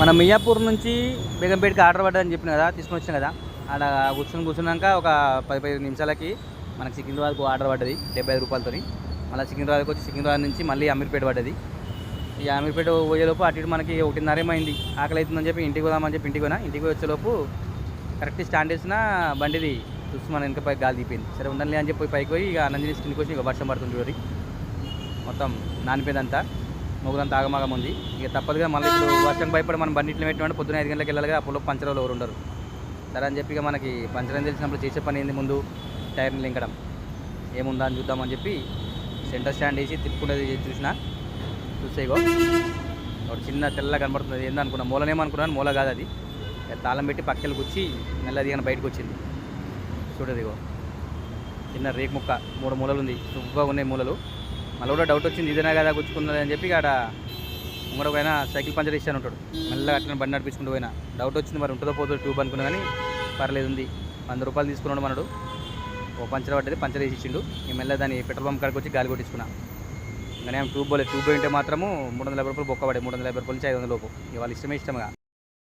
మన మియాపూర్ నుంచి బేగంపేటకి ఆర్డర్ పడ్డదని చెప్పిన కదా తీసుకొని వచ్చిన కదా. అక్కడ కూర్చొని కూర్చున్నాక ఒక పది పదిహేను నిమిషాలకి మనకి సికింద్రాబాద్కు ఆర్డర్ పడ్డది డెబ్బై ఐదు రూపాయలతో మళ్ళీ సికింద్రాబాద్కి వచ్చి సికింద్రాబాద్ నుంచి మళ్ళీ అమీర్పేట పడ్డది. ఈ అమీర్పేట పోయేలోపు అటు ఇటు మనకి ఒకటిన్నరేమైంది ఆకలి అవుతుందని చెప్పి ఇంటికి పోదామని చెప్పి ఇంటికి పోయినా. ఇంటికి వచ్చేలోపు కరెక్ట్ స్టాండ్ వేసిన బండిది చూసి మన వెనక పైకి గాలి తీపింది. సరే ఉండాలి అని చెప్పి పైకి పోయి ఇక నందిని స్కిన్కి వచ్చి ఇక వర్షం పడుతుంది మొత్తం నానిపోయిందంతా. మొగులంతా ఆగమాగం ఉంది. ఇక తప్పదుగా మళ్ళీ ఇప్పుడు వర్షం భయపడి మనం బండి ఇట్లా పెట్టినప్పుడు పొద్దున ఐదు గంటలకు వెళ్ళాలి అప్పుడు పంచర్ వాళ్ళు ఎవరు ఉండరు. సరే అని చెప్పి ఇక మనకి పంచరం తెలిసినప్పుడు చేసే పని ఏంది ముందు? టైర్ని లింకడం. ఏముందా అని చూద్దామని చెప్పి సెంటర్ స్టాండ్ వేసి తిప్పుకునేది చూసిన చూస్తే ఇగో ఒక చిన్న తెల్ల కనబడుతుంది. ఏందనుకున్నా మూలనేమనుకున్నాను మూల కాదు అది. తాళం పెట్టి పక్కలు కూర్చి మెల్లది కానీ బయటకు వచ్చింది. చూడదు ఇగో చిన్న రేకు ముక్క మూడు మూలలు ఉంది. సుబ్బగా ఉన్నాయి మూలలు. మళ్ళీ కూడా డౌట్ వచ్చింది ఇదేనా కదా గుచ్చుకున్నది అని చెప్పి ఆడ ముంగడ పోయినా సైకిల్ పంచర్ ఇస్తాను ఉంటాడు మెల్లగా అట్లా బండి నడిపించుకుంటూ పోయినా. డౌట్ వచ్చింది మరి ఉంటుందో పోతుందో ట్యూబ్ అనుకున్నా కానీ పర్లేదు ఉంది. వంద రూపాయలు తీసుకున్నాడు మనడు. ఓ పంచర్ పడ్డది పంచర్ వేసి ఇచ్చిండు ఈ మెల్ల దాన్ని పెట్రోల్ పంప్ కాడికి వచ్చి గాలి కొట్టించుకున్నా. ఇంకా నేను ట్యూబ్ పోలేదు ట్యూబ్ పోయింటే మాత్రము మూడు వందల యాభై రూపాయలు బొక్క పడే మూడు వందల యాభై రూపాయలు నుంచి ఐదు వందల లోపు. ఇవాళ ఇష్టమే ఇష్టంగా.